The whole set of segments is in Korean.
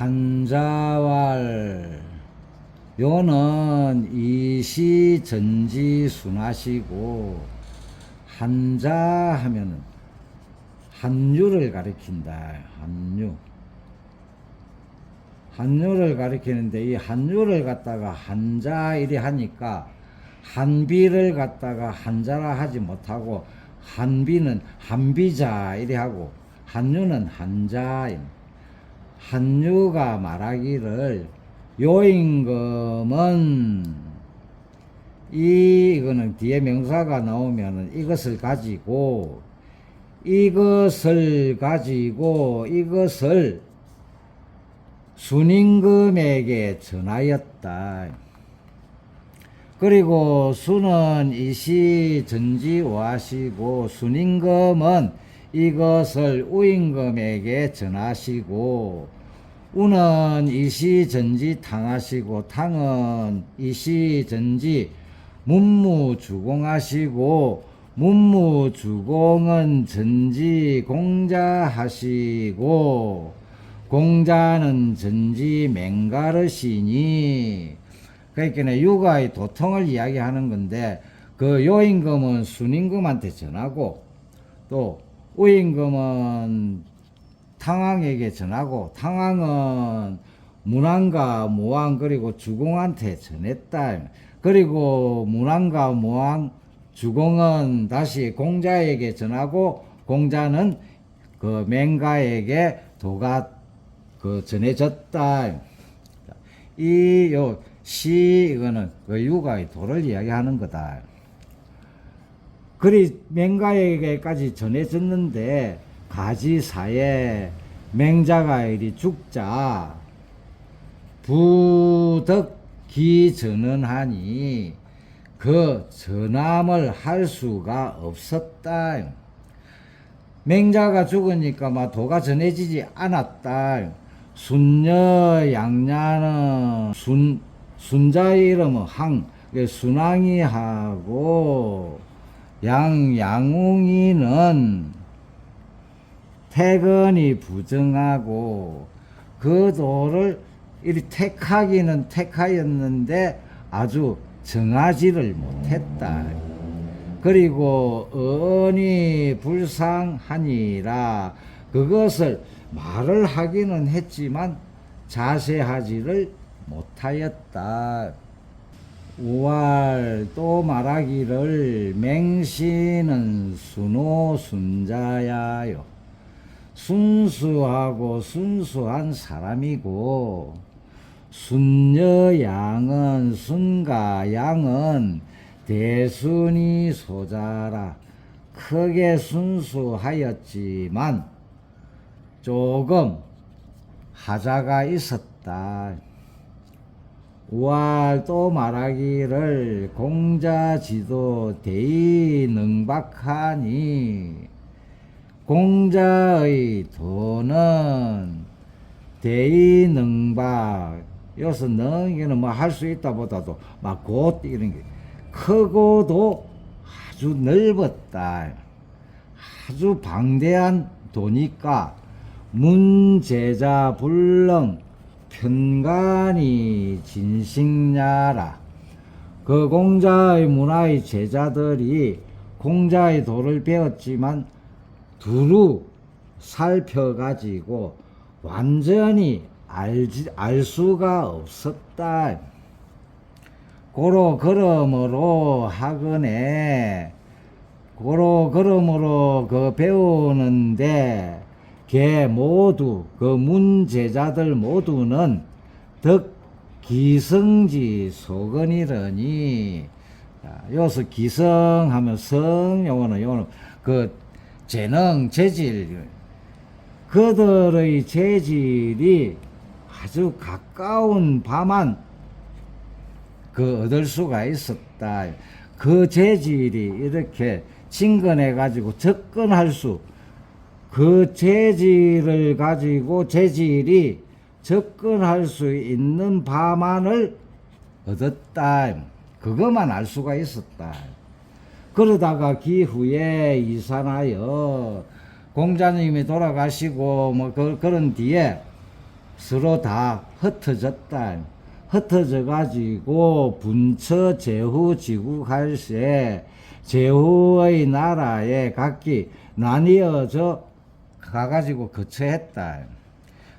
한자왈 요는 이시 전지 순하시고 한자 하면은 한유를 가리킨다. 한유. 한유를 가리키는데 이 한유를 갖다가 한자 이리 하니까 한비를 갖다가 한자라 하지 못하고 한비는 한비자 이리 하고 한유는 한자임. 한유가 말하기를 요임금은 이 이거는 뒤에 명사가 나오면은 이것을 가지고 이것을 가지고 이것을 순임금에게 전하였다. 그리고 수는 이시 전지와시고 순임금은 이것을 우임금에게 전하시고 우는 이시 전지 탕하시고 탕은 이시 전지 문무 주공하시고 문무 주공은 전지 공자하시고 공자는 전지 맹가르시니. 그러니까 육아의 도통을 이야기하는 건데 그 요임금은 순임금한테 전하고 또 우임금은 탕왕에게 전하고 탕왕은 문왕과 모왕 그리고 주공한테 전했다. 그리고 문왕과 모왕 주공은 다시 공자에게 전하고 공자는 그 맹가에게 도가 그 전해졌다. 이 요 시 이거는 그 육아의 도를 이야기하는 거다. 그리 맹가에게까지 전해졌는데 가지사에 맹자가 이리 죽자 부덕기 전언하니 그 전함을 할 수가 없었다. 맹자가 죽으니까 막 도가 전해지지 않았다. 순녀 양냐는 순 순자의 이름은 항 순왕이 하고 양 양웅이는 태건이 부정하고 그 도를 이리 택하기는 택하였는데 아주 정하지를 못했다. 그리고 언이 불상하니라 그것을 말을 하기는 했지만 자세하지를 못하였다. 우알 또 말하기를 맹시는 순호 순자야요. 순수하고 순수한 사람이고 순녀 양은 순가 양은 대순이 소자라 크게 순수하였지만 조금 하자가 있었다. 우알 또 말하기를 공자지도 대의 능박하니 공자의 도는 대의 능박 여기서 능이는 뭐 할 수 있다 보다도 막 곧 이런 게 크고도 아주 넓었다. 아주 방대한 도니까 문제자 불능 편간이 진식냐라. 그 공자의 문화의 제자들이 공자의 도를 배웠지만 두루 살펴가지고 완전히 알지, 알 수가 없었다. 고로 그러므로 학원에 고로 그러므로 그 배우는데 걔 모두 그 문제자들 모두는 덕 기성지 소건이러니 자, 여기서 기성하면 성 요거는 요거는 그 재능 재질 그들의 재질이 아주 가까운 바만 그 얻을 수가 있었다. 그 재질이 이렇게 친근해 가지고 접근할 수, 그 재질을 가지고 재질이 접근할 수 있는 바만을 얻었다. 그것만 알 수가 있었다. 그러다가 기후에 이산하여 공자님이 돌아가시고 뭐 그, 그런 뒤에 서로 다 흩어졌다. 흩어져 가지고 분처 제후 지국할세 제후의 나라에 각기 나뉘어져 가가지고 거처했다.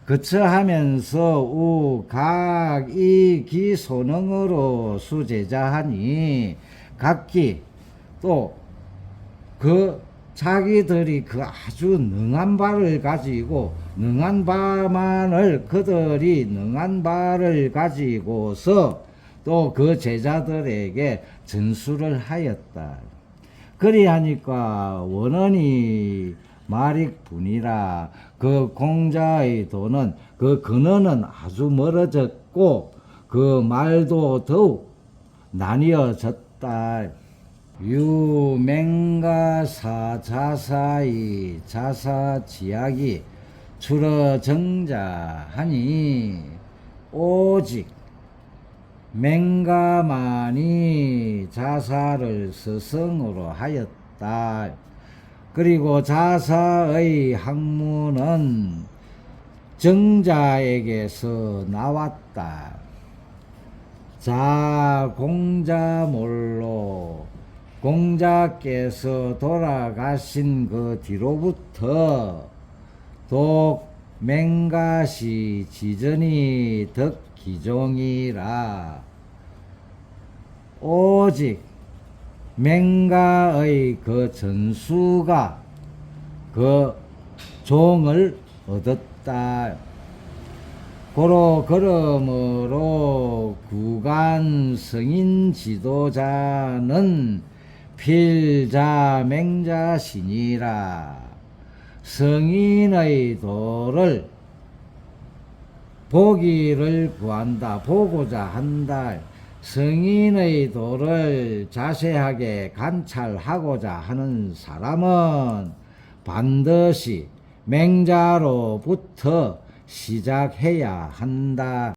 거처하면서 우 각 이 기 소능으로 수제자하니 각기 또 그 자기들이 그 아주 능한 바를 가지고 능한 바만을 그들이 능한 바를 가지고서 또 그 제자들에게 전수를 하였다. 그리하니까 원언이 말익분이라 그 공자의 도는 그 근원은 아주 멀어졌고 그 말도 더욱 나뉘어졌다. 유맹가사 자사이 자사지약이 출어정자하니 오직 맹가만이 자사를 스승으로 하였다. 그리고 자사의 학문은 정자에게서 나왔다. 자 공자몰로 공자께서 돌아가신 그 뒤로부터 독 맹가시 지전이 덕기종이라 오직 맹가의 그 전수가 그 종을 얻었다. 고로 그러므로 구간 성인 지도자는 필자 맹자 신이라 성인의 도를 보기를 구한다 보고자 한다 성인의 도를 자세하게 관찰하고자 하는 사람은 반드시 맹자로부터 시작해야 한다.